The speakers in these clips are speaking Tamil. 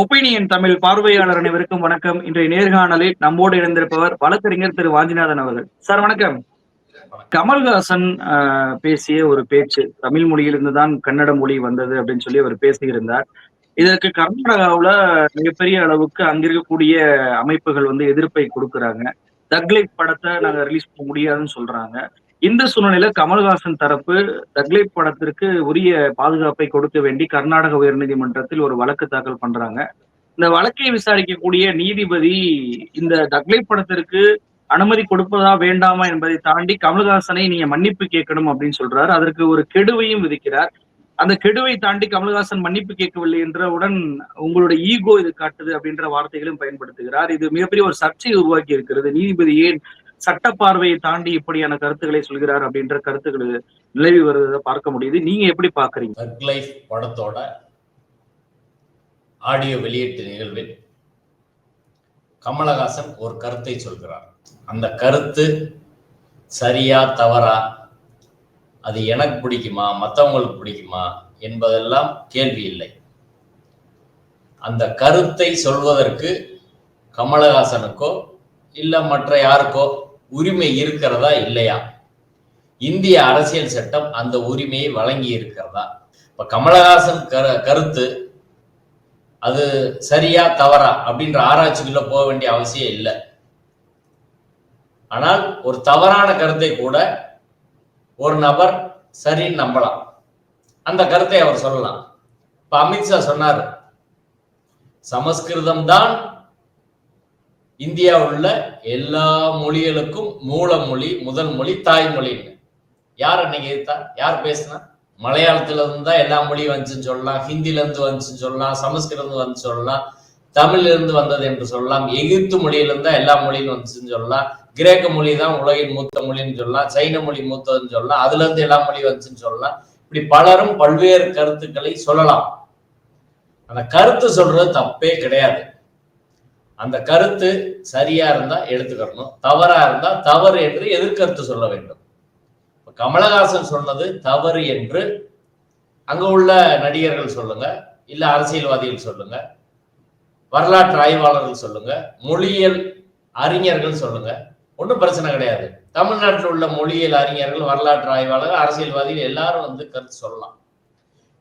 ஒப்பீனியன் தமிழ் பார்வையாளர் அனைவருக்கும் வணக்கம். இன்றைய நேர்காணலில் நம்மோடு இணைந்திருப்பவர் வழக்கறிஞர் திரு வாஞ்சிநாதன் அவர்கள். சார் வணக்கம். கமல்ஹாசன் ஆஹ், பேசிய ஒரு பேச்சு தமிழ் மொழியிலிருந்து தான் கன்னட மொழி வந்தது அப்படின்னு சொல்லி அவர் பேசியிருந்தார். இதற்கு கர்நாடகாவுல மிகப்பெரிய அளவுக்கு அங்க இருக்கக்கூடிய அமைப்புகள் வந்து எதிர்ப்பை கொடுக்கறாங்க. தக்லைட் படத்தை நாங்க ரிலீஸ் பண்ண முடியாதுன்னு சொல்றாங்க. இந்த சூழ்நிலையில கமல்ஹாசன் தரப்பு தக்லை படத்திற்கு உரிய பாதுகாப்பை கொடுக்க வேண்டி கர்நாடக உயர்நீதிமன்றத்தில் ஒரு வழக்கு தாக்கல் பண்றாங்க. இந்த வழக்கை விசாரிக்கக்கூடிய நீதிபதி இந்த தக்லை படத்திற்கு அனுமதி கொடுப்பதா வேண்டாமா என்பதை தாண்டி கமல்ஹாசனை நீங்க மன்னிப்பு கேட்கணும் அப்படின்னு சொல்றாரு. அதற்கு ஒரு கெடுவையும் விதிக்கிறார். அந்த கெடுவை தாண்டி கமல்ஹாசன் மன்னிப்பு கேட்கவில்லை என்றவுடன் உங்களுடைய ஈகோ இது காட்டுது அப்படின்ற வார்த்தைகளும் பயன்படுத்துகிறார். இது மிகப்பெரிய ஒரு சர்ச்சையை உருவாக்கி இருக்கிறது. நீதிபதி ஏன் சட்ட பார்வையை தாண்டி இப்படியான கருத்துக்களை சொல்கிறார் அப்படின்ற கருத்துக்கள் நிலவி வருவதை பார்க்க முடியுது. நீங்க எப்படி பாக்குறீங்க லைஃப் படத்தோட ஆடியோ வெளியீட்டு நிகழ்வில் கமலஹாசன் ஒரு கருத்தை சொல்கிறார். அந்த கருத்து சரியா தவறா? அது எனக்கு பிடிக்குமா? மற்றவங்களுக்கு பிடிக்குமா? என்பதெல்லாம் கேள்வி இல்லை. அந்த கருத்தை சொல்வதற்கு கமலஹாசனுக்கோ இல்லை மற்ற யாருக்கோ உரிமை இருக்கிறதா இல்லையா? இந்திய அரசியல் சட்டம் அந்த உரிமையை வழங்கி இருக்கிறதா? இப்ப கமலஹாசன் கரு கருத்து அது சரியா தவறா அப்படின்ற ஆராய்ச்சிக்குள்ள போக வேண்டிய அவசியம் இல்லை. ஆனால் ஒரு தவறான கருத்தை கூட ஒரு நபர் சரின்னு நம்பலாம். அந்த கருத்தை அவர் சொல்லலாம். இப்ப அமித்ஷா சொன்னார் சமஸ்கிருதம் தான் இந்தியாவில் உள்ள எல்லா மொழிகளுக்கும் மூல மொழி முதல் மொழி தாய்மொழின்னு. யார் அன்னைக்கு எதிர்த்தா? யார் பேசினா? மலையாளத்துல இருந்து தான் எல்லா மொழியும் வந்துச்சுன்னு சொல்லலாம். ஹிந்தில இருந்து வந்துச்சுன்னு சொல்லலாம். சமஸ்கிருதம் வந்து சொல்லலாம். தமிழ்ல இருந்து வந்தது என்று சொல்லலாம். எகிப்து மொழியிலிருந்து தான் எல்லா மொழியும் வந்துச்சுன்னு சொல்லலாம். கிரேக்க மொழி தான் உலகின் மூத்த மொழின்னு சொல்லலாம். சைன மொழி மூத்ததுன்னு சொல்லலாம். அதுல இருந்து எல்லா மொழியும் வந்துச்சுன்னு சொல்லலாம். இப்படி பலரும் பல்வேறு கருத்துக்களை சொல்லலாம். அந்த கருத்து சொல்றது தப்பே கிடையாது. அந்த கருத்து சரியா இருந்தா எடுத்துக்கணும் தவறா இருந்தா தவறு என்று எதிர்கருத்து சொல்ல வேண்டும். கமலஹாசன் சொன்னது தவறு என்று அங்க உள்ள நடிகர்கள் சொல்லுங்க இல்ல அரசியல்வாதிகள் சொல்லுங்க வரலாற்று ஆய்வாளர்கள் சொல்லுங்க மொழியியல் அறிஞர்கள் சொல்லுங்க ஒன்றும் பிரச்சனை கிடையாது. தமிழ்நாட்டில் உள்ள மொழியியல் அறிஞர்கள் வரலாற்று ஆய்வாளர்கள் அரசியல்வாதிகள் எல்லாரும் வந்து கருத்து சொல்லலாம்.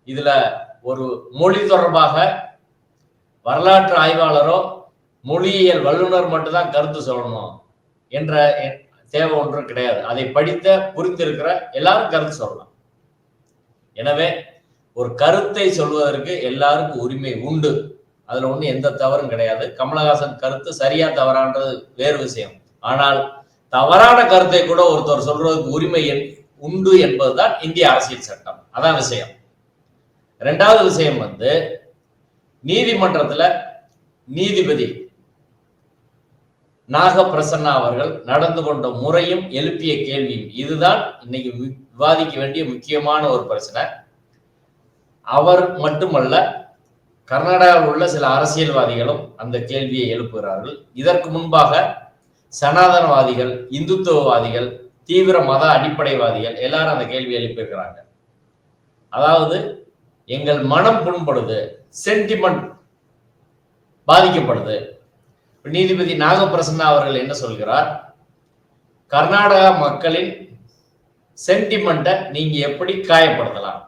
இதுல ஒரு மொழி தொடர்பாக வரலாற்று ஆய்வாளரோ மொழியியல் வல்லுநர் மட்டும்தான் கருத்து சொல்லணும்? என்ற தேவை ஒன்றும் கிடையாது. அதை படித்த புரிந்திருக்கிற எல்லாரும் கருத்து சொல்லலாம். எனவே ஒரு கருத்தை சொல்வதற்கு எல்லாருக்கும் உரிமை உண்டு. அதுல ஒண்ணு எந்த தவறும் கிடையாது. கமலஹாசன் கருத்து சரியா தவறான்றது வேறு விஷயம். ஆனால் தவறான கருத்தை கூட ஒருத்தர் சொல்றதுக்கு உரிமை என்- உண்டு என்பதுதான் இந்திய அரசியல் சட்டம். அதான் விஷயம். ரெண்டாவது விஷயம் வந்து நீதிமன்றத்துல நீதிபதி நாகப்பிரசன்னா அவர்கள் நடந்து கொண்ட முறையும் எழுப்பிய கேள்வியும் இதுதான் இன்னைக்கு வி- விவாதிக்க வேண்டிய முக்கியமான ஒரு பிரச்சனை. அவர் மட்டுமல்ல கர்நாடகாவில் உள்ள சில அரசியல்வாதிகளும் அந்த கேள்வியை எழுப்புகிறார்கள். இதற்கு முன்பாக சனாதனவாதிகள் இந்துத்துவவாதிகள் தீவிர மத அடிப்படைவாதிகள் எல்லாரும் அந்த கேள்வி எழுப்பியிருக்கிறாங்க. அதாவது எங்கள் மனம் புண்படுது சென்டிமெண்ட் பாதிக்கப்படுது. நீதிபதி நாகப்பிரசன்னா அவர்கள் என்ன சொல்கிறார்? கர்நாடகா மக்களின் சென்டிமெண்ட்டை நீங்க எப்படி காயப்படுத்தலாம்?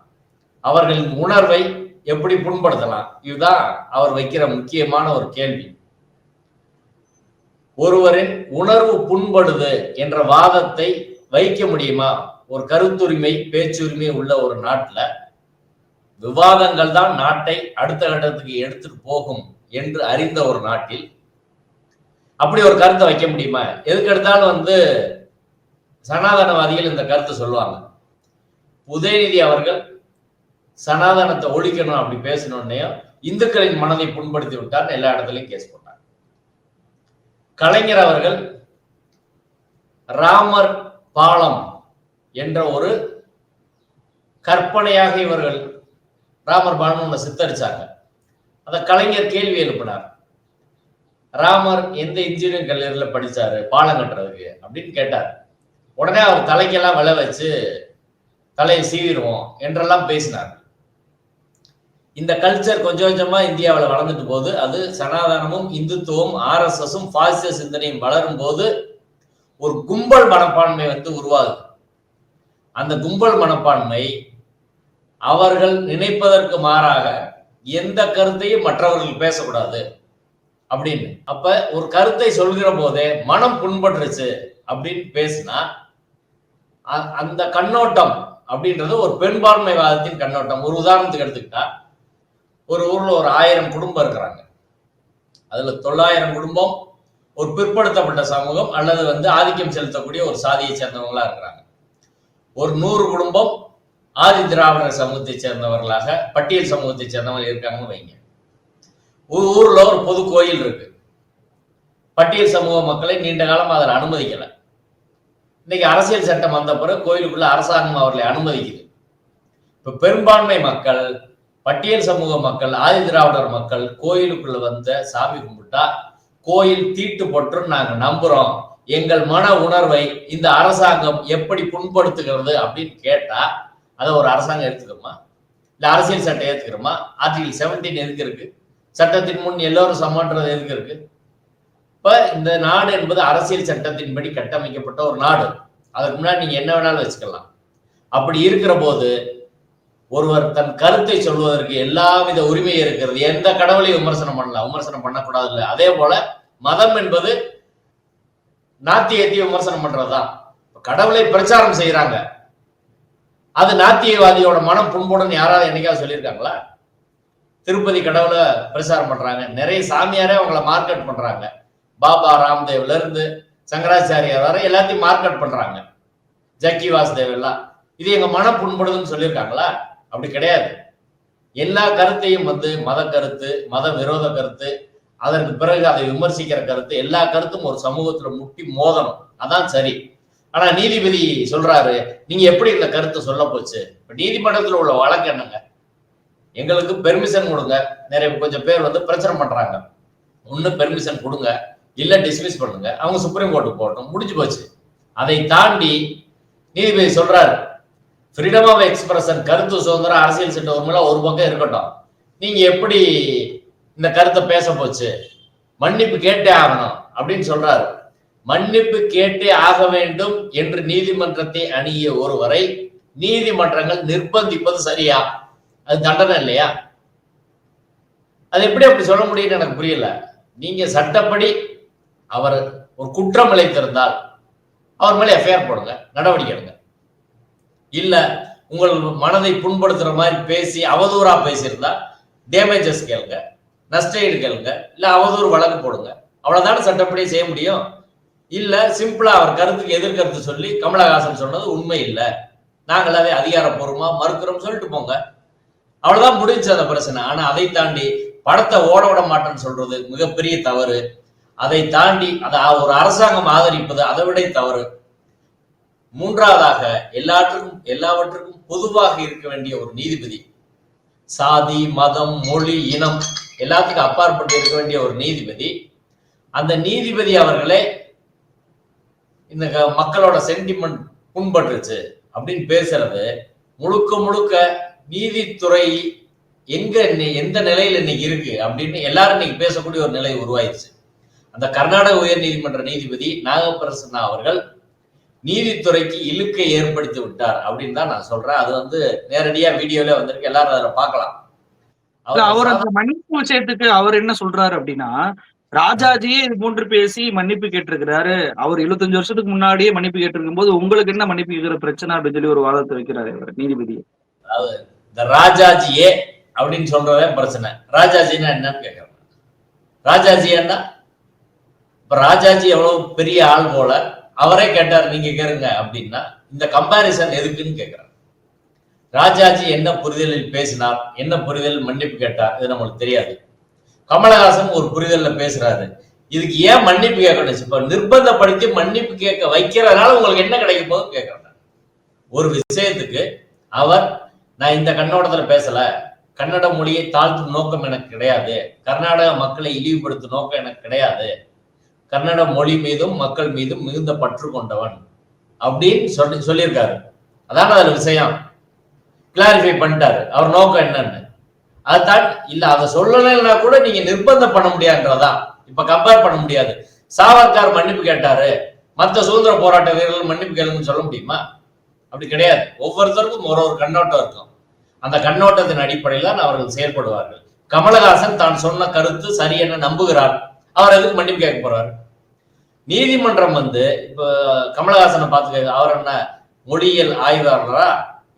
அவர்களின் உணர்வை எப்படி புண்படுத்தலாம்? இதுதான் அவர் வைக்கிற முக்கியமான ஒரு கேள்வி. ஒருவரின் உணர்வு புண்படுது என்ற வாதத்தை வைக்க முடியுமா? ஒரு கருத்துரிமை பேச்சுரிமை உள்ள ஒரு நாட்டில் விவாதங்கள் தான் நாட்டை அடுத்த கட்டத்துக்கு எடுத்துட்டு போகும் என்று அறிந்த ஒரு நாட்டில் அப்படி ஒரு கருத்தை வைக்க முடியுமா? எதுக்கு எடுத்தாலும் வந்து சனாதனவாதிகள் இந்த கருத்தை சொல்லுவாங்க. உதயநிதி அவர்கள் சனாதனத்தை ஒழிக்கணும் அப்படி பேசணுன்னே இந்துக்களின் மனதை புண்படுத்தி விட்டார். எல்லா இடத்துலையும் கேஸ் போட்டார். கலைஞர் அவர்கள் ராமர் பாலம் என்ற ஒரு கற்பனையாக இவர்கள் ராமர் பாலம் சித்தரிச்சாங்க. அதை கலைஞர் கேள்வி எழுப்பினார். ராமர் எந்த இன்ஜினியரிங் கல்லூரியில படிச்சாரு? பாலம் கட்டுறதுக்கு அப்படின்னு கேட்டார். உடனே அவர் தலைக்கெல்லாம் விளை வச்சு தலையை சீவிடுவோம் என்றெல்லாம் பேசினார். இந்த கல்ச்சர் கொஞ்சம் கொஞ்சமா இந்தியாவில் வளர்ந்துட்டு போது அது சனாதனமும் இந்துத்துவம் ஆர்எஸ்எஸும் பாசிச சிந்தனையும் வளரும் போது ஒரு கும்பல் மனப்பான்மை வந்து உருவாகுது. அந்த கும்பல் மனப்பான்மை அவர்கள் நினைப்பதற்கு மாறாக எந்த கருத்தையும் மற்றவர்கள் பேசக்கூடாது. அப்படின்னு. அப்ப ஒரு கருத்தை சொல்கிற போதே மனம் புண்பட்டுருச்சு அப்படின்னு பேசினா அந்த கண்ணோட்டம் அப்படின்றது ஒரு பெண்பான்மைவாதத்தின் கண்ணோட்டம். ஒரு உதாரணத்துக்கு எடுத்துக்கிட்டா ஒரு ஊர்ல ஒரு ஆயிரம் குடும்பம் இருக்கிறாங்க. அதுல தொள்ளாயிரம் குடும்பம் ஒரு பிற்படுத்தப்பட்ட சமூகம் அல்லது வந்து ஆதிக்கம் செலுத்தக்கூடிய ஒரு சாதியை சேர்ந்தவங்களா இருக்கிறாங்க. ஒரு நூறு குடும்பம் ஆதி திராவிடர் சமூகத்தை சேர்ந்தவர்களாக பட்டியல் சமூகத்தை சேர்ந்தவங்க இருக்காங்கன்னு வைங்க. ஒரு ஊர்ல ஒரு பொது கோயில் இருக்கு. பட்டியல் சமூக மக்களை நீண்ட காலம் அதில் அனுமதிக்கல. இன்னைக்கு அரசியல் சட்டம் வந்த பிறகு கோயிலுக்குள்ள அரசாங்கம் அவர்களை அனுமதிக்குது. இப்ப பெரும்பான்மை மக்கள் பட்டியல் சமூக மக்கள் ஆதி திராவிடர் மக்கள் கோயிலுக்குள்ள வந்த சாமி கும்பிட்டா கோயில் தீட்டு போட்டுன்னு நாங்க நம்புறோம். எங்கள் மன உணர்வை இந்த அரசாங்கம் எப்படி புண்படுத்துகிறது அப்படின்னு கேட்டா அதை ஒரு அரசாங்கம் எடுத்துக்கிறோமா இல்ல அரசியல் சட்டம் ஏத்துக்கிறோமா? ஆர்டிகல் செவன்டீன் எதுக்கு இருக்கு? சட்டத்தின் முன் எல்லோரும் சமன்றது எதுக்கு இருக்கு. இப்ப இந்த நாடு என்பது அரசியல் சட்டத்தின்படி கட்டமைக்கப்பட்ட ஒரு நாடு. அதுக்கு முன்னாடி நீங்க என்ன வேணாலும் வச்சுக்கலாம். அப்படி இருக்கிற போது ஒருவர் தன் கருத்தை சொல்வதற்கு எல்லாவித உரிமை இருக்கிறது. எந்த கடவுளையும் விமர்சனம் பண்ணலாம் விமர்சனம் பண்ணக்கூடாது இல்லை அதே போல மதம் என்பது நாத்தியத்தை விமர்சனம் பண்றதுதான். கடவுளை பிரச்சாரம் செய்யறாங்க அது நாத்தியவாதியோட மனம் புண்புடன் யாராவது என்னைக்காவது சொல்லியிருக்காங்களா? திருப்பதி கடவுளை பிரச்சாரம் பண்றாங்க. நிறைய சாமியாரே அவங்கள மார்க்கெட் பண்றாங்க. பாபா ராம்தேவ்ல இருந்து சங்கராச்சாரியார் வர எல்லாத்தையும் மார்க்கெட் பண்றாங்க. ஜக்கி வாசுதேவ் எல்லாம். இது எங்க மன புண்படுதுன்னு சொல்லியிருக்காங்களா? அப்படி கிடையாது. எல்லா கருத்தையும் வந்து மத கருத்து மத விரோத கருத்து அதற்கு பிறகு அதை விமர்சிக்கிற கருத்து எல்லா கருத்தும் ஒரு சமூகத்துல முட்டி மோதணும். அதான் சரி. ஆனா நீதிபதி சொல்றாரு நீங்க எப்படி இந்த கருத்தை சொல்ல போச்சு? இப்ப நீதிமன்றத்துல உள்ள வழக்கு என்னங்க? எங்களுக்கு பெர்மிஷன் கொடுங்க. நிறைய கொஞ்சம் பேர் வந்து பிரச்சனை பண்றாங்க. ஒன்று பெர்மிஷன் கொடுங்க. இல்ல டிஸ்மிஸ் பண்ணுங்க. அவங்க சுப்ரீம் கோர்ட்டுக்கு போகட்டும். முடிஞ்சு போச்சு. அதை தாண்டி நீதிபதி சொல்றாரு ஃப்ரீடம் ஆஃப் எக்ஸ்பிரஷன் கருத்து சுதந்திரம் அரசியல் சட்ட ஒரு ஒரு பக்கம் இருக்கட்டும். நீங்க எப்படி இந்த கருத்தை பேச போச்சு? மன்னிப்பு கேட்டே ஆகணும். அப்படின்னு சொல்றாரு. மன்னிப்பு கேட்டே ஆக வேண்டும் என்று நீதிமன்றத்தை அணுகிய ஒருவரை நீதிமன்றங்கள் நிர்பந்திப்பது சரியா? அது தண்டனை இல்லையா? அது எப்படி அப்படி சொல்ல முடியும்னு எனக்கு புரியல. நீங்க சட்டப்படி அவர் ஒரு குற்றம் இழைத்திருந்தால் அவர் மேலே எஃப்ஐஆர் போடுங்க நடவடிக்கை எடுங்க. இல்ல உங்கள் மனதை புண்படுத்துற மாதிரி பேசி அவதூறா பேசியிருந்தா டேமேஜஸ் கேளுங்க நஷ்டஈடு கேளுங்க இல்ல அவதூறு வழக்கு போடுங்க. அவ்வளவுதான சட்டப்படி செய்ய முடியும்? இல்ல சிம்பிளா அவர் கருத்துக்கு எதிர்கருத்து சொல்லி கமலஹாசன் சொன்னது உண்மை இல்லை. நாங்கள் அதை அதிகாரப்பூர்வமா மறுக்கிறோம் சொல்லிட்டு போங்க. அவ்வளவுதான் முடிஞ்சு அந்த பிரச்சனை. ஆனா அதை தாண்டி படத்தை ஓட விட மாட்டேன்னு சொல்றது மிகப்பெரிய தவறு. அதை தாண்டி அதை ஒரு அரசாங்கம் ஆதரிப்பது அதை விட தவறு. மூன்றாவதாக எல்லாற்றுக்கும் எல்லாவற்றுக்கும் பொதுவாக இருக்க வேண்டிய ஒரு நீதிபதி. சாதி மதம் மொழி இனம் எல்லாத்துக்கும் அப்பாற்பட்டு இருக்க வேண்டிய ஒரு நீதிபதி. அந்த நீதிபதி அவர்களே இந்த க- மக்களோட சென்டிமெண்ட் புண்பட்டுருச்சு அப்படின்னு பேசுறது முழுக்க முழுக்க நீதித்துறை எங்க எந்த நிலையில இன்னைக்கு இருக்கு அப்படின்னு எல்லாரும் இன்னைக்கு பேசக்கூடிய ஒரு நிலை உருவாயிருச்சு அந்த கர்நாடக உயர் நீதிமன்ற நீதிபதி நாகப்பிரசன்னா அவர்கள் நீதித்துறைக்கு இழுக்கை ஏற்படுத்தி விட்டார் அப்படின்னு தான் நான் சொல்றேன். அது வந்து நேரடியா வீடியோல வந்திருக்கு. எல்லாரும் அதுல பார்க்கலாம். அவர் அவர் அந்த மன்னிப்பு விஷயத்துக்கு அவர் என்ன சொல்றாரு அப்படின்னா ராஜாஜியே இது போன்று பேசி மன்னிப்பு கேட்டிருக்கிறாரு. அவர் 75 வருஷத்துக்கு முன்னாடியே மன்னிப்பு கேட்டிருக்கும் போது உங்களுக்கு என்ன மன்னிப்பு கேட்கிற பிரச்சனை அப்படின்னு சொல்லி ஒரு வாதத்தை வைக்கிறாரு நீதிபதி. இந்த ராஜாஜியே அப்படின்னு சொல்றதே பிரச்சனை. ராஜாஜின்னா என்னன்னு கேட்கறேன். ராஜாஜி என்ன இப்ப ராஜாஜி எவ்வளவு பெரிய ஆள் போல அவரே கேட்டார் நீங்க கேளுங்க அப்படின்னா இந்த கம்பாரிசன் எதுக்குன்னு கேட்கிறார் ராஜாஜி என்ன புரிதலில் பேசினார் என்ன புரிதலில் மன்னிப்பு கேட்டார் இது நம்மளுக்கு தெரியாது. கமலஹாசன் ஒரு புரிதல்ல பேசுறாரு. இதுக்கு ஏன் மன்னிப்பு கேட்கணும் இப்ப நிர்பந்தப்படுத்தி மன்னிப்பு கேட்க வைக்கிறதுனால உங்களுக்கு என்ன கிடைக்கும் போது கேட்கறேன். ஒரு விஷயத்துக்கு அவர் நான் இந்த கண்ணோட்டத்துல பேசல. கன்னட மொழியை தாழ்த்தும் நோக்கம் எனக்கு கிடையாது. கர்நாடக மக்களை இழிவுபடுத்தும் நோக்கம் எனக்கு கிடையாது. கன்னட மொழி மீதும் மக்கள் மீதும் மிகுந்த பற்று கொண்டவன். அப்படின்னு சொல்லி சொல்லியிருக்காரு. அதான் அதுல விஷயம். கிளாரிஃபை பண்ணிட்டாரு. அவர் நோக்கம் என்னன்னு. அதுதான் இல்ல அதை சொல்லலைன்னா கூட நீங்க நிர்பந்தம் பண்ண முடியாதுன்றதா இப்ப கம்பேர் பண்ண முடியாது. சாவர்கார் மன்னிப்பு கேட்டாரு. மற்ற சுதந்திர போராட்ட வீரர்கள் மன்னிப்பு கேளுங்கன்னு சொல்ல முடியுமா? அப்படி கிடையாது. ஒவ்வொருத்தருக்கும் ஒரு ஒரு கண்ணோட்டம் இருக்கும். அந்த கண்ணோட்டத்தின் அடிப்படையில் தான் அவர்கள் செயல்படுவார்கள். கமலஹாசன் தான் சொன்ன கருத்து சரி என நம்புகிறார். அவர் எதுக்கு மன்னிப்பு கேட்க போறாரு? நீதிமன்றம் வந்து இப்ப கமலஹாசனை பார்த்து அவர் என்ன மொழியியல் ஆய்வாளரா?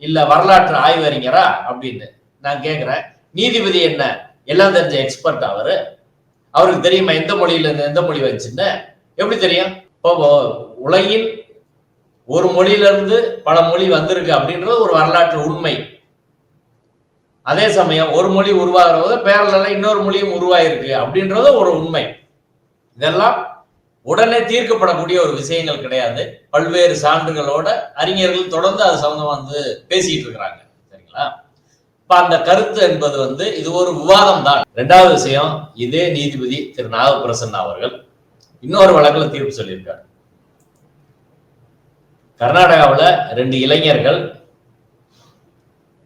இல்ல வரலாற்று ஆய்வறிஞரா? அப்படின்னு நான் கேட்கிறேன். நீதிபதி என்ன? எல்லாம் தெரிஞ்ச எக்ஸ்பர்ட் அவரு? அவருக்கு தெரியுமா எந்த மொழியில இருந்து எந்த மொழி வந்துச்சுன்னு? எப்படி தெரியும்? இப்போ உலகின் ஒரு மொழியில இருந்து பல மொழி வந்திருக்கு அப்படின்றது ஒரு வரலாற்று உண்மை. அதே சமயம் ஒரு மொழி உருவாகிற போது பேரலால இன்னொரு மொழியும் உருவாயிருக்கு அப்படின்றது ஒரு உண்மை. இதெல்லாம் உடனே தீர்க்கப்படக்கூடிய ஒரு விஷயங்கள் கிடையாது. பல்வேறு சான்றுகளோட அறிஞர்கள் தொடர்ந்து அது சம்பந்தமா வந்து பேசிட்டு இருக்கிறாங்க. சரிங்களா? இப்ப அந்த கருத்து என்பது வந்து இது ஒரு விவாதம் தான். ரெண்டாவது விஷயம் இதே நீதிபதி திரு. நாகப்பிரசன்னா அவர்கள் இன்னொரு வழக்கில் தீர்ப்பு சொல்லியிருக்காரு. கர்நாடகாவில் ரெண்டு இளைஞர்கள்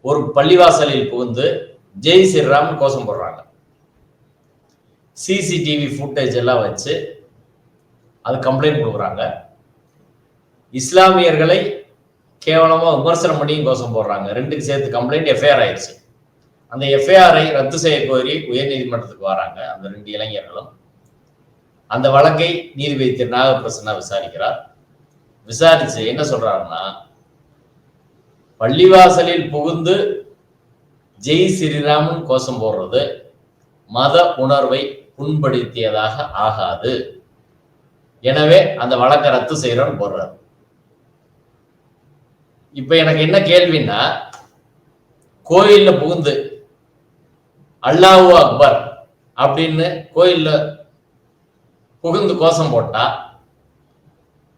ஒரு பள்ளிவாசலில் புகுந்து ஜெய் ஸ்ரீராம் கோஷம் போடுறாங்க. சிசிடிவி ஃபுட்டேஜ் எல்லாம் வச்சு அது கம்ப்ளைண்ட் கொடுக்குறாங்க. இஸ்லாமியர்களை கேவலமாக விமர்சனம் பண்ணியும் கோஷம் போடுறாங்க. ரெண்டுக்கு சேர்த்து கம்ப்ளைண்ட் எஃப்ஐஆர் ஆயிடுச்சு. அந்த எஃப்ஐஆரை ரத்து செய்ய கோரி உயர்நீதிமன்றத்துக்கு வராங்க அந்த ரெண்டு இளைஞர்களும். அந்த வழக்கை நீதிபதி திரு நாகப்பிரசன்னா விசாரிக்கிறார். விசாரிச்சு என்ன சொல்றாருன்னா பள்ளிவாசலில் புகுந்து ஜெய் ஸ்ரீராமன் கோஷம் போடுறது மத உணர்வை புண்படுத்தியதாக ஆகாது. எனவே அந்த வழக்கை ரத்து செய்யறோம்னு போடுறாரு. இப்ப எனக்கு என்ன கேள்வின்னா கோயில்ல புகுந்து அல்லாஹு அக்பர் அப்படின்னு கோயில்ல புகுந்து கோஷம் போட்டா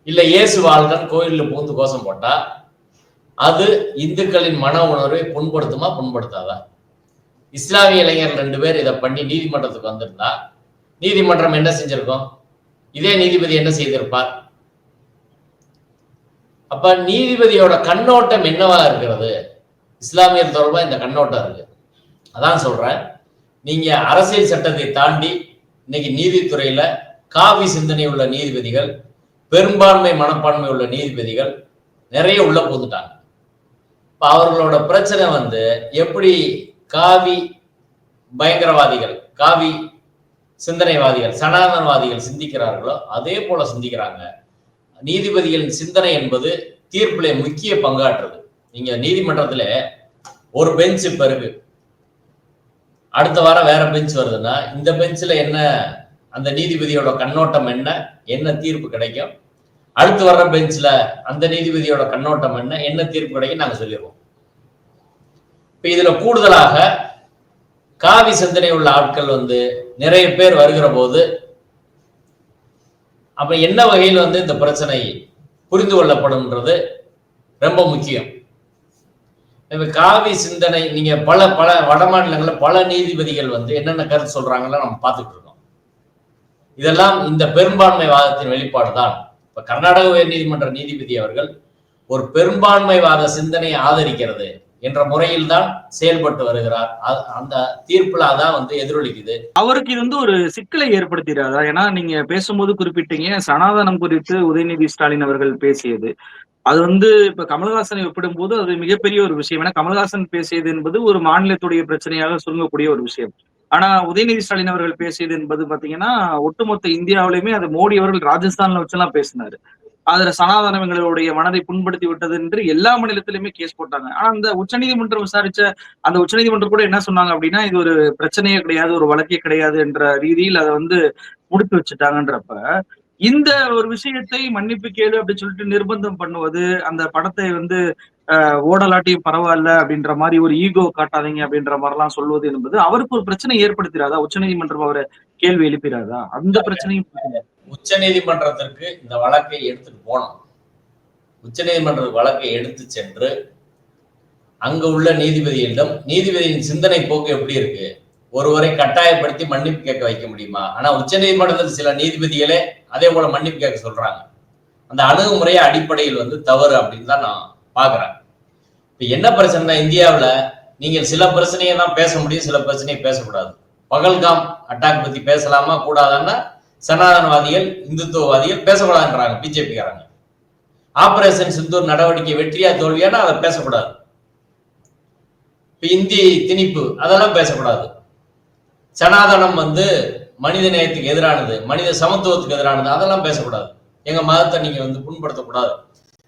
இல்ல இயேசு வாழ்கன் கோயில்ல புகுந்து கோஷம் போட்டா அது இந்துக்களின் மன உணர்வை புண்படுத்துமா புண்படுத்தாதா? இஸ்லாமிய இளைஞர் ரெண்டு பேர் இதை பண்ணி நீதிமன்றத்துக்கு வந்திருந்தா நீதிமன்றம் என்ன செஞ்சிருக்கோம்? இதே நீதிபதி என்ன செய்திருப்பார்? அப்ப நீதிபதியோட கண்ணோட்டம் என்னவா இருக்கிறது? இஸ்லாமியர் தொடர்பா இந்த கண்ணோட்டம் இருக்கு. அதான் சொல்றேன். நீங்க அரசியல் சட்டத்தை தாண்டி இன்னைக்கு நீதித்துறையில காவி சிந்தனை உள்ள நீதிபதிகள் பெரும்பான்மை மனப்பான்மை உள்ள நீதிபதிகள் நிறைய உள்ள புகுந்துட்டாங்க. இப்ப அவர்களோட பிரச்சனை வந்து எப்படி காவி பயங்கரவாதிகள் காவி சிந்தனைவாதிகள் சனாதனவாதிகள் சிந்திக்கிறார்களோ அதே போல சிந்திக்கிறாங்க. நீதிபதிகளின் சிந்தனை என்பது தீர்ப்பிலே முக்கிய பங்காற்றுது. நீங்க நீதிமன்றத்துல ஒரு பெஞ்ச் இப்ப இருக்கு. அடுத்த வாரம் வேற பெஞ்ச் வருதுன்னா இந்த பெஞ்சில் என்ன அந்த நீதிபதியோட கண்ணோட்டம் என்ன என்ன தீர்ப்பு கிடைக்கும்? அடுத்து வர்ற பெஞ்சில் அந்த நீதிபதியோட கண்ணோட்டம் என்ன? என்ன தீர்ப்பு கிடைக்கும் நாங்கள் சொல்லிடுவோம். இப்போ இதில் கூடுதலாக காவி சிந்தனை உள்ள ஆட்கள் வந்து நிறைய பேர் வருகிற போது அப்ப என்ன வகையில் வந்து இந்த பிரச்சனை புரிந்து கொள்ளப்படும்ன்றது ரொம்ப முக்கியம். இப்போ காவி சிந்தனை நீங்க பல பல வட மாநிலங்களில் பல நீதிபதிகள் வந்து என்னென்ன கருத்து சொல்றாங்கன்னு நம்ம பார்த்துட்டு இருக்கோம். இதெல்லாம் இந்த பெரும்பான்மை வாதத்தின் வெளிப்பாடு தான் இப்ப கர்நாடக உயர்நீதிமன்ற நீதிபதி அவர்கள் ஒரு பெரும்பான்மைவாத சிந்தனையை ஆதரிக்கிறது என்ற முறையில் தான் செயல்பட்டு வருகிறார். அந்த தீர்ப்புல அதான் வந்து எதிரொலிக்குது. அவருக்கு இது வந்து ஒரு சிக்கலை ஏற்படுத்திடாதா ஏன்னா நீங்க பேசும்போது குறிப்பிட்டீங்க சனாதனம் குறித்து உதயநிதி ஸ்டாலின் அவர்கள் பேசியது. அது வந்து இப்ப கமல்ஹாசனை ஒப்பிடும்போது அது மிகப்பெரிய ஒரு விஷயம். ஏன்னா கமல்ஹாசன் பேசியது என்பது ஒரு மாநிலத்துடைய பிரச்சனையாக சுருங்கக்கூடிய ஒரு விஷயம். ஆனா உதயநிதி ஸ்டாலின் அவர்கள் பேசியது என்பது பாத்தீங்கன்னா ஒட்டுமொத்த இந்தியாவிலுமே அது மோடி அவர்கள் ராஜஸ்தான்ல வச்செல்லாம் பேசினாரு. அதுல சனாதனங்களுடைய மனதை புண்படுத்தி விட்டது என்று எல்லா மாநிலத்திலுமே கேஸ் போட்டாங்க. ஆனா அந்த உச்சநீதிமன்றம் விசாரிச்ச அந்த உச்சநீதிமன்றம் கூட என்ன சொன்னாங்க அப்படின்னா இது ஒரு பிரச்சனையே கிடையாது ஒரு வழக்கே கிடையாது என்ற ரீதியில் அதை வந்து முடித்து வச்சுட்டாங்கன்றப்ப இந்த ஒரு விஷயத்தை மன்னிப்பு கேளு அப்படின்னு சொல்லிட்டு நிர்பந்தம் பண்ணுவது அந்த படத்தை வந்து ஓடலாட்டியும் பரவாயில்ல அப்படின்ற மாதிரி ஒரு ஈகோ காட்டாதீங்க அப்படின்ற மாதிரிலாம் சொல்வது என்பது அவருக்கு ஒரு பிரச்சனை ஏற்படுத்திடாதா உச்சநீதிமன்றம் அவரை கேள்வி எழுப்பிடாதா அந்த பிரச்சனையும் உச்ச நீதிமன்றத்திற்கு இந்த வழக்கை எடுத்துட்டு போனோம் உச்ச நீதிமன்ற வழக்கை எடுத்து சென்று அங்க உள்ள நீதிபதிகளிடம் நீதிபதியின் சிந்தனை போக்கு எப்படி இருக்கு? ஒருவரை கட்டாயப்படுத்தி மன்னிப்பு கேட்க வைக்க முடியுமா? ஆனா உச்ச நீதிமன்றத்தில் சில நீதிபதிகளே அதே போல மன்னிப்பு கேட்க சொல்றாங்க. அந்த அணுகுமுறை அடிப்படையில் வந்து தவறு அப்படின்னு தான் நான் பாக்குறேன் இப்ப என்ன பிரச்சனை இந்தியாவில் நீங்கள் சில பிரச்சனையை தான் பேச முடியும் சில பிரச்சனையை பேசக்கூடாது. பகல்காம் அட்டாக் பத்தி பேசலாமா கூடாதான்னா சனாதனவாதிகள் இந்துத்துவவாதிகள் பேசக்கூடாதுன்றாங்க பிஜேபிக்காரங்க. ஆபரேஷன் சிந்தூர் நடவடிக்கை வெற்றியா தோல்வியானா அதை பேசக்கூடாது. இப்போ இந்தி திணிப்பு அதெல்லாம் பேசக்கூடாது. சனாதனம் வந்து மனித நேயத்துக்கு எதிரானது மனித சமத்துவத்துக்கு எதிரானது அதெல்லாம் பேசக்கூடாது. எங்க மதத்தை நீங்க வந்து புண்படுத்தக்கூடாது.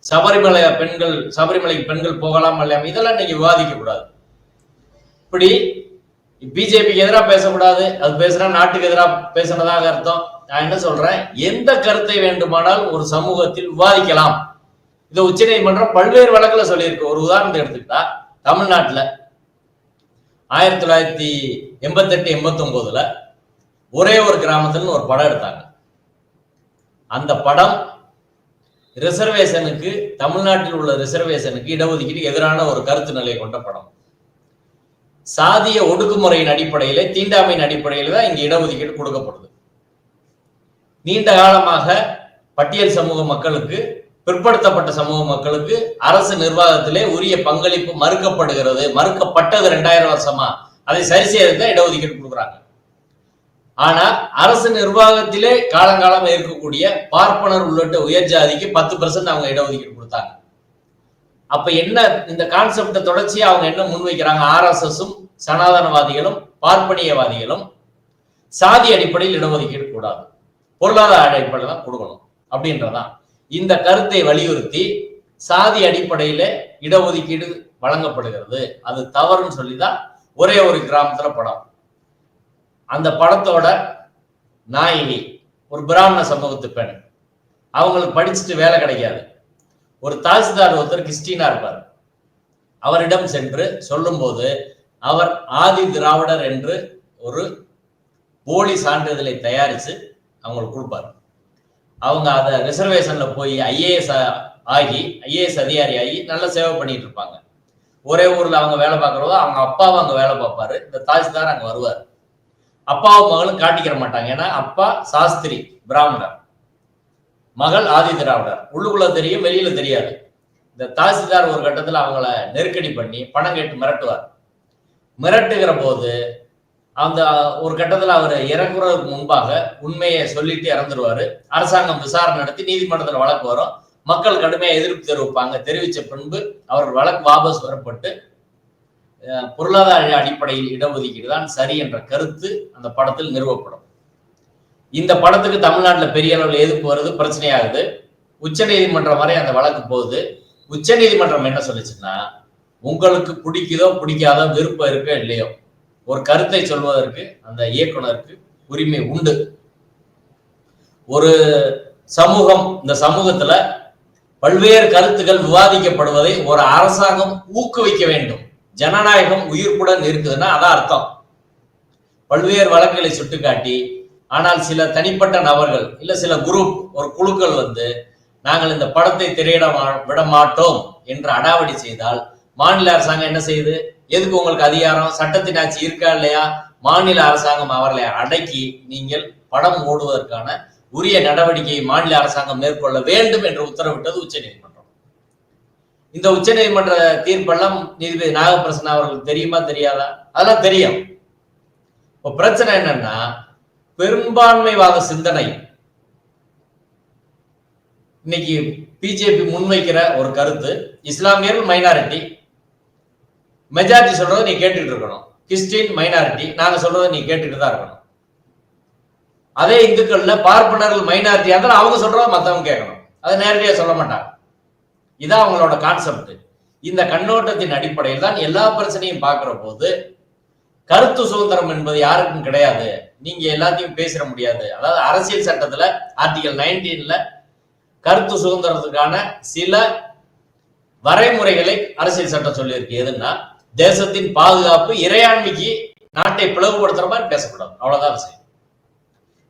சபரிமலை பெண்கள் சபரிமலைக்கு பெண்கள் போகலாம் இல்லையா இதெல்லாம் நீங்க விவாதிக்க கூடாது. இப்படி பிஜேபிக்கு எதிராக பேசக்கூடாது அது பேசுனா நாட்டுக்கு எதிராக பேசுனதாக அர்த்தம். நான் என்ன சொல்றேன்? எந்த கருத்தை வேண்டுமானால் ஒரு சமூகத்தில் விவாதிக்கலாம். இதை உச்சநீதிமன்றம் பல்வேறு வழக்குல சொல்லியிருக்கு. ஒரு உதாரணத்தை எடுத்துக்கிட்டா தமிழ்நாட்டில் ஆயிரத்தி தொள்ளாயிரத்தி எண்பத்தெட்டு எண்பத்தி ஒன்பதுல ஒரே ஒரு கிராமத்துலன்னு ஒரு படம் எடுத்தாங்க. அந்த படம் ரிசர்வேஷனுக்கு தமிழ்நாட்டில் உள்ள ரிசர்வேஷனுக்கு இடஒதுக்கீடு எதிரான ஒரு கருத்து நிலை கொண்ட படம். சாதிய ஒடுக்குமுறையின் அடிப்படையில தீண்டாமையின் அடிப்படையில தான் இங்க இடஒதுக்கீடு கொடுக்கப்படுது. நீண்ட காலமாக பட்டியல் சமூக மக்களுக்கு பிற்படுத்தப்பட்ட சமூக மக்களுக்கு அரசு நிர்வாகத்திலே உரிய பங்களிப்பு மறுக்கப்படுகிறது மறுக்கப்பட்டது ரெண்டாயிரம் வருஷமா. அதை சரி செய்யறதுக்கு தான் இடஒதுக்கீடு கொடுக்குறாங்க. ஆனா அரசு நிர்வாகத்திலே காலங்காலம் இருக்கக்கூடிய பார்ப்பனர் உள்ளிட்ட உயர் ஜாதிக்கு பத்து பர்சன்ட் அவங்க இடஒதுக்கீடு கொடுத்தாங்க. அப்ப என்ன இந்த கான்செப்டை தொடர்ச்சியா அவங்க என்ன முன்வைக்கிறாங்க? ஆர்எஸ்எஸும் சனாதனவாதிகளும் பார்ப்பனியவாதிகளும் சாதி அடிப்படையில் இடஒதுக்கீடு கூடாது. பொருளாதார அடிப்படையில் தான் கொடுக்கணும் அப்படின்றதான். இந்த கருத்தை வலியுறுத்தி சாதி அடிப்படையில இடஒதுக்கீடு வழங்கப்படுகிறது. அது தவறுன்னு சொல்லி தான் ஒரே ஒரு கிராமத்துல படம். அந்த படத்தோட நாயகி ஒரு பிராமண சமூகத்து பெண். அவங்களுக்கு படிச்சுட்டு வேலை கிடைக்காது. ஒரு தாசில்தார் ஒருத்தர் கிறிஸ்டினா இருப்பார். அவரிடம் சென்று சொல்லும்போது அவர் ஆதி திராவிடர் என்று ஒரு போலி சான்றிதழை தயாரித்து அவங்களுக்கு கொடுப்பார். அவங்க அதை ரிசர்வேஷனில் போய் ஐஏஎஸ் ஆகி ஐஏஎஸ் அதிகாரி ஆகி நல்ல சேவை பண்ணிட்டு இருப்பாங்க. ஒரே ஊரில் அவங்க வேலை பார்க்குறதோ அவங்க அப்பாவும் அங்கே வேலை பார்ப்பாரு. இந்த தாசில்தார் அங்கே வருவார். அப்பாவும் மகளும் காட்டிக்கிற மாட்டாங்க. ஏன்னா அப்பா சாஸ்திரி பிராமணர். மகள் ஆதி திராவிடர். உள்ளுக்குள்ள தெரியும் வெளியில தெரியாது. இந்த தாசில்தார் ஒரு கட்டத்தில் அவங்கள நெருக்கடி பண்ணி பணம் கேட்டு மிரட்டுவார். மிரட்டுகிற போது அந்த ஒரு கட்டத்தில் அவர் இறங்குறதுக்கு முன்பாக உண்மையை சொல்லிட்டு இறந்துருவாரு. அரசாங்கம் விசாரணை நடத்தி நீதிமன்றத்தில் வழக்கு வரும். மக்கள் கடுமையாக எதிர்ப்பு தெரிவிப்பாங்க. தெரிவித்த பின்பு அவர் வழக்கு வாபஸ் வரப்பட்டு பொருளாதார அடிப்படையில் இடஒதுக்கீடு தான் சரி என்ற கருத்து அந்த படத்தில் நிறுவப்படும். இந்த படத்துக்கு தமிழ்நாட்டில் பெரிய அளவில் எதிர்ப்பு வருது பிரச்சனையாகுது. உச்ச நீதிமன்றம் வரை அந்த வழக்கு போகுது. உச்ச நீதிமன்றம் என்ன சொல்லுச்சுன்னா உங்களுக்கு பிடிக்குதோ பிடிக்காதோ விருப்பம் இருக்கோ இல்லையோ ஒரு கருத்தை சொல்வதற்கு அந்த இயக்குனருக்கு உரிமை உண்டு. ஒரு சமூகம் இந்த சமூகத்துல பல்வேறு கருத்துக்கள் விவாதிக்கப்படுவதை ஒரு அரசாங்கம் ஊக்குவிக்க வேண்டும். ஜனநாயகம் உயிர்ப்புடன் இருக்குதுன்னா அதான் அர்த்தம். பல்வேறு வழக்குகளை சுட்டிக்காட்டி ஆனால் சில தனிப்பட்ட நபர்கள் இல்ல சில குரூப் ஒரு குழுக்கள் வந்து நாங்கள் இந்த படத்தை திரையிட மா- விட மாட்டோம் என்று அடாவடி செய்தால் மாநில அரசாங்கம் என்ன செய்யுது? எதுக்கு உங்களுக்கு அதிகாரம்? சட்டத்தின் ஆட்சி இருக்கா இல்லையா? மாநில அரசாங்கம் அவர்களை அடக்கி நீங்கள் படம் ஓடுவதற்கான உரிய நடவடிக்கையை மாநில அரசாங்கம் மேற்கொள்ள வேண்டும் என்று உத்தரவிட்டது உச்சநீதிமன்றம். இந்த உச்சநீதிமன்ற தீர்ப்பெல்லாம் நீதிபதி நாகப்பிரசன்னா அவர்களுக்கு தெரியுமா தெரியாதா? அதெல்லாம் தெரியும். இப்போ பிரச்சனை என்னன்னா பெரும்பான்மைவாத சிந்தனை. இன்னைக்கு பிஜேபி முன்வைக்கிற ஒரு கருத்து இஸ்லாமியர்கள் மைனாரிட்டி. மெஜாரிட்டி சொல்றதை நீ கேட்டுட்டு இருக்கணும். கிறிஸ்டின் மைனாரிட்டி நாங்க சொல்றதை நீ கேட்டுட்டு தான் இருக்கணும். அதே இந்துக்கள்ல பார்ப்பனர்கள் மைனாரிட்டியா இருந்தாலும் அவங்க சொல்றத மத்தவங்க கேட்கணும். அதை நேரடியா சொல்ல மாட்டாங்க. இதான் அவங்களோட கான்செப்ட் இந்த கண்ணோட்டத்தின் அடிப்படையில் தான் எல்லா பிரச்சனையும் பார்க்கிற போது கருத்து சுதந்திரம் என்பது யாருக்கும் கிடையாது. நீங்க எல்லாத்தையும் பேசிட முடியாது. அதாவது அரசியல் சட்டத்துல ஆர்டிகல் நைன்டீன்ல கருத்து சுதந்திரத்துக்கான சில வரைமுறைகளை அரசியல் சட்டம் சொல்லியிருக்கு. எதுன்னா தேசத்தின் பாதுகாப்பு இறையாண்மைக்கு நாட்டை பிளவுபடுத்துற மாதிரி பேசக்கூடாது அவ்வளவுதான் விஷயம்.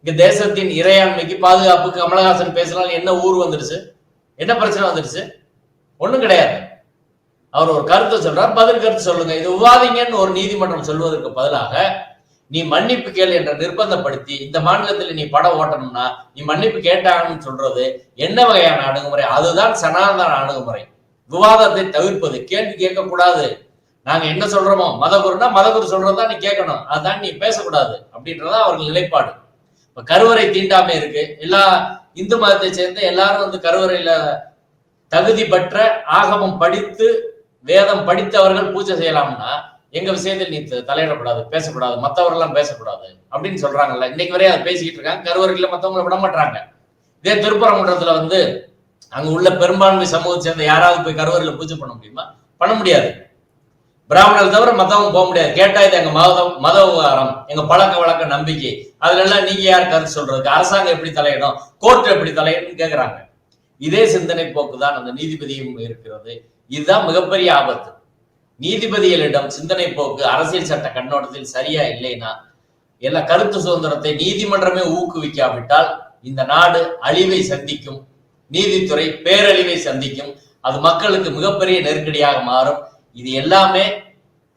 இங்க தேசத்தின் இறையாண்மைக்கு பாதுகாப்பு கமலஹாசன் பேசினால் என்ன ஊர் வந்துடுச்சு? என்ன பிரச்சனை வந்துடுச்சு? ஒண்ணும் கிடையாது. அவர் ஒரு கருத்தை சொல்றார். பதில் கருத்து சொல்லுங்க. இது விவாதிங்கன்னு ஒரு நீதிமன்றம் சொல்வதற்கு பதிலாக நீ மன்னிப்பு கேள் என்ற நிர்பந்தப்படுத்தி இந்த மாநிலத்தில் நீ படம் ஓட்டணும்னா நீ மன்னிப்பு கேட்டாங்கன்னு சொல்றது என்ன வகையான அணுகுமுறை? அதுதான் சனாதன அணுகுமுறை. விவாதத்தை தவிர்ப்பது. கேள்வி கேட்கக்கூடாது. நாங்க என்ன சொல்றோமோ? மதகுருனா மதகுரு சொல்றதா நீ கேட்கணும். அதான் நீ பேசக்கூடாது அப்படின்றதா அவர்கள் நிலைப்பாடு. இப்ப கருவறை தீண்டாமை இருக்கு. எல்லா இந்து மதத்தை சேர்ந்த எல்லாரும் வந்து கருவறையில தகுதி பெற்ற ஆகமம் படித்து வேதம் படித்தவர்கள் பூஜை செய்யலாம்னா எங்க விஷயத்தில் நீ த- தலையிடக்கூடாது பேசக்கூடாது மற்றவர்கள்லாம் பேசக்கூடாது அப்படின்னு சொல்றாங்கல்ல. இன்னைக்கு வரையும் அதை பேசிக்கிட்டு இருக்காங்க. கருவறையில மற்றவங்களை விட மாட்டாங்க இதே திருப்பரங்குன்றத்துல வந்து அங்க உள்ள பெரும்பான்மை சமூகத்தை சேர்ந்த யாராவது போய் கருவறையில பூஜை பண்ண முடியுமா? பண்ண முடியாது. பிராமணர்கள் தவிர மத்தவங்க போக முடியாது. கேட்டா இது எங்க மதம் மத விவகாரம் எங்க பழக்க வழக்க நம்பிக்கை. அதுல எல்லாம் நீங்க யார் கருத்து சொல்றதுக்கு அரசாங்கம் எப்படி தலையிடும்? கோர்ட் எப்படி தலையிடும் கேக்குறாங்க. இதே சிந்தனை போக்கு தான் அந்த நீதிபதியும் இருக்கிறது. இதுதான் மிகப்பெரிய ஆபத்து. நீதிபதிகளிடம் சிந்தனை போக்கு அரசியல் சட்ட கண்ணோட்டத்தில் சரியா இல்லைன்னா எல்லா கருத்து சுதந்திரத்தை நீதிமன்றமே ஊக்குவிக்காவிட்டால் இந்த நாடு அழிவை சந்திக்கும் நீதித்துறை பேரழிவை சந்திக்கும் அது மக்களுக்கு மிகப்பெரிய நெருக்கடியாக மாறும். இது எல்லாமே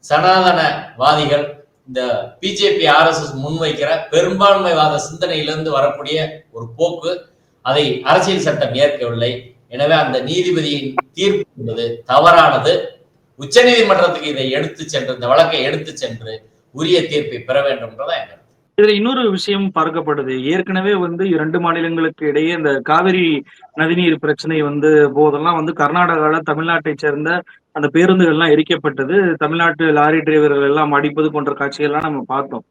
சனாதனவாதிகள் இந்த பிஜேபி ஆர்எஸ்எஸ் முன்வைக்கிற பெரும்பான்மைவாத சிந்தனையிலிருந்து வரக்கூடிய ஒரு போக்கு. அதை அரசியல் சட்டம் ஏற்கவில்லை. எனவே அந்த நீதிபதியின் தீர்ப்பு என்பது தவறானது. உச்ச நீதிமன்றத்துக்கு இதை எடுத்து சென்று இந்த வழக்கை எடுத்து சென்று உரிய தீர்ப்பை பெற வேண்டும்ன்றதான் எங்க இதுல இன்னொரு விஷயம் பார்க்கப்படுது. ஏற்கனவே வந்து இரண்டு மாநிலங்களுக்கு இடையே இந்த காவிரி நதிநீர் பிரச்சனை வந்து போதெல்லாம் வந்து கர்நாடகால தமிழ்நாட்டை சேர்ந்த அந்த பேருந்துகள்லாம் எரிக்கப்பட்டது. தமிழ்நாட்டு லாரி டிரைவர்கள் எல்லாம் அடிப்பது போன்ற காட்சிகள்லாம் நம்ம பார்த்தோம்.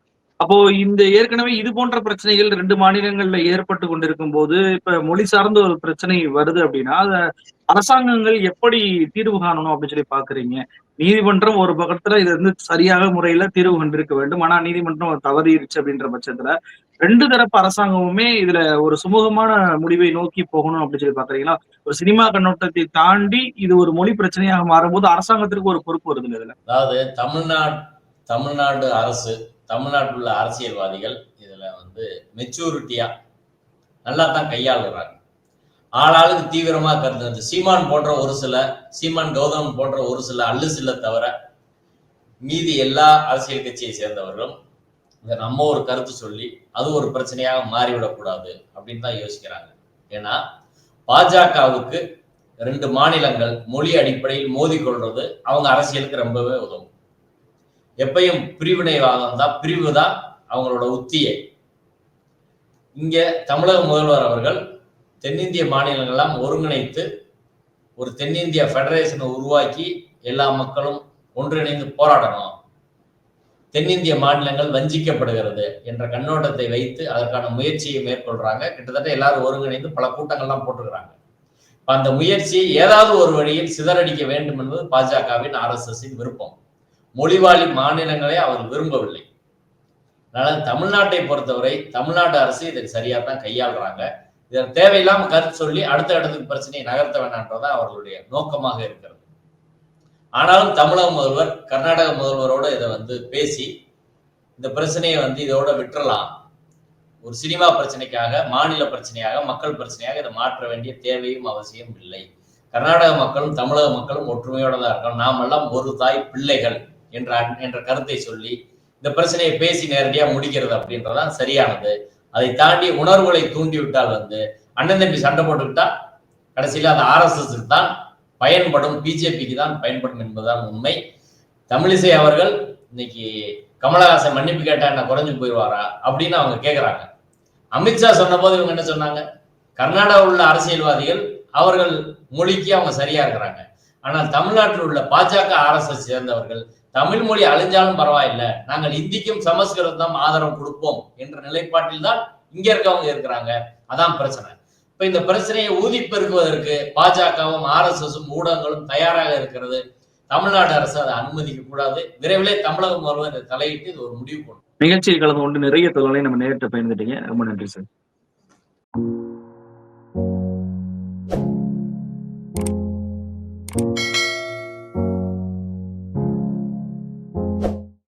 அப்போ இந்த ஏற்கனவே இது போன்ற பிரச்சனைகள் ரெண்டு மாநிலங்கள்ல ஏற்பட்டு கொண்டிருக்கும் போது இப்ப மொழி சார்ந்த ஒரு பிரச்சனை வருது அப்படின்னா அத அரசாங்கங்கள் எப்படி தீர்வு காணணும் அப்படின்னு சொல்லி பாக்குறீங்க? நீதிமன்றம் ஒரு பக்கத்துல இது வந்து சரியாக முறையில தீர்வு கண்டிருக்க வேண்டும். ஆனா நீதிமன்றம் தவறிடுச்சு அப்படின்ற பட்சத்துல ரெண்டு தரப்பு அரசாங்கமுமே இதுல ஒரு சுமூகமான முடிவை நோக்கி போகணும் அப்படின்னு சொல்லி பாக்குறீங்களா? ஒரு சினிமா கண்ணோட்டத்தை தாண்டி இது ஒரு மொழி பிரச்சனையாக மாறும்போது அரசாங்கத்திற்கு ஒரு பொறுப்பு வருது இதுல? அதாவது தமிழ்நாடு தமிழ்நாடு அரசு தமிழ்நாட்டில் உள்ள அரசியல்வாதிகள் இதில் வந்து மெச்சூரிட்டியாக நல்லா தான் கையாளுறாங்க. ஆளாளுக்கு தீவிரமாக கருது சீமான் போன்ற ஒரு சில சீமான் கௌதம் போன்ற ஒரு சில அல்லு சில தவிர மீதி எல்லா அரசியல் கட்சியை சேர்ந்தவர்களும் இதை நம்ம ஒரு கருத்து சொல்லி அது ஒரு பிரச்சனையாக மாறிவிடக்கூடாது அப்படின்னு தான் யோசிக்கிறாங்க. ஏன்னா பாஜகவுக்கு ரெண்டு மாநிலங்கள் மொழி அடிப்படையில் மோதிக்கொள்றது அவங்க அரசியலுக்கு ரொம்பவே உதவும். எப்பையும் பிரிவினைவாதம் தான் பிரிவு தான் அவங்களோட உத்தியே. இங்க தமிழக முதல்வர் அவர்கள் தென்னிந்திய மாநிலங்கள்லாம் ஒருங்கிணைத்து ஒரு தென்னிந்திய ஃபெடரேஷனை உருவாக்கி எல்லா மக்களும் ஒன்றிணைந்து போராடணும். தென்னிந்திய மாநிலங்கள் வஞ்சிக்கப்படுகிறது என்ற கண்ணோட்டத்தை வைத்து அதற்கான முயற்சியை மேற்கொள்றாங்க. கிட்டத்தட்ட எல்லாரும் ஒருங்கிணைந்து பல கூட்டங்கள்லாம் போட்டுக்கிறாங்க அந்த முயற்சி ஏதாவது ஒரு வழியில் சிதறடிக்க வேண்டும் என்பது பாஜகவின் ஆர்எஸ்எஸ்ஸின் விருப்பம். மொழிவாழி மாநிலங்களை அவர் விரும்பவில்லை. அதனால தமிழ்நாட்டை பொறுத்தவரை தமிழ்நாடு அரசு இதை சரியா தான் கையாளுறாங்க. இதன் தேவையில்லாம கருத்து சொல்லி அடுத்த இடத்துக்கு பிரச்சனையை நகர்த்த வேண்டாம்ன்றதான் அவர்களுடைய நோக்கமாக இருக்கிறது. ஆனாலும் தமிழக முதல்வர் கர்நாடக முதல்வரோட இதை வந்து பேசி இந்த பிரச்சனையை வந்து இதோட விட்டுறலாம். ஒரு சினிமா பிரச்சனைக்காக மாநில பிரச்சனையாக மக்கள் பிரச்சனையாக இதை மாற்ற வேண்டிய தேவையும் அவசியம் இல்லை. கர்நாடக மக்களும் தமிழக மக்களும் ஒற்றுமையோட தான் இருக்கணும். நாம் எல்லாம் ஒரு தாய் பிள்ளைகள். என்ற என்ற கருத்தை சொல்லி இந்த பிரச்சனையை பேசி நேரடியாக முடிக்கிறது அப்படின்றதான் சரியானது. அதை தாண்டி உணர்வுகளை தூண்டி விட்டால் வந்து அண்ணன் தம்பி சண்டை போட்டுக்கிட்டா கடைசியில அது ஆர்எஸ்எஸ்க்கு தான் பயன்படும் பிஜேபிக்கு தான் பயன்படும் என்பதுதான் உண்மை. தமிழிசை அவர்கள் இன்னைக்கு கமலஹாசன் மன்னிப்பு கேட்டா என்ன குறைஞ்சு போயிடுவாரா அப்படின்னு அவங்க கேட்குறாங்க அமித்ஷா சொன்னபோது இவங்க என்ன சொன்னாங்க? கர்நாடகாவில் உள்ள அரசியல்வாதிகள் அவர்கள் மொழிக்கு அவங்க சரியா இருக்கிறாங்க. ஆனால் தமிழ்நாட்டில் உள்ள பாஜக ஆர்எஸ்எஸ் சேர்ந்தவர்கள் தமிழ் மொழி அழிஞ்சாலும் பரவாயில்லை. நாங்கள் இந்திக்கும் சமஸ்கிருதம் ஆதரவு கொடுப்போம் என்ற நிலைப்பாட்டில் தான் இங்க இருக்கவங்க இருக்கிறாங்க. அதான் பிரச்சனை. இப்ப இந்த பிரச்சனையை ஊதி பெருக்குவதற்கு பாஜகவும் ஆர்எஸ்எஸும் ஊடகங்களும் தயாராக இருக்கிறது. தமிழ்நாடு அரசு அதை அனுமதிக்க கூடாது விரைவிலே தமிழக முதல்வர் தலையிட்டு இது ஒரு முடிவு கொண்டு நிகழ்ச்சியில் கலந்து கொண்டு நிறைய தகவலை நம்ம நேரிட்ட பயந்துட்டீங்க ரொம்ப நன்றி சார்.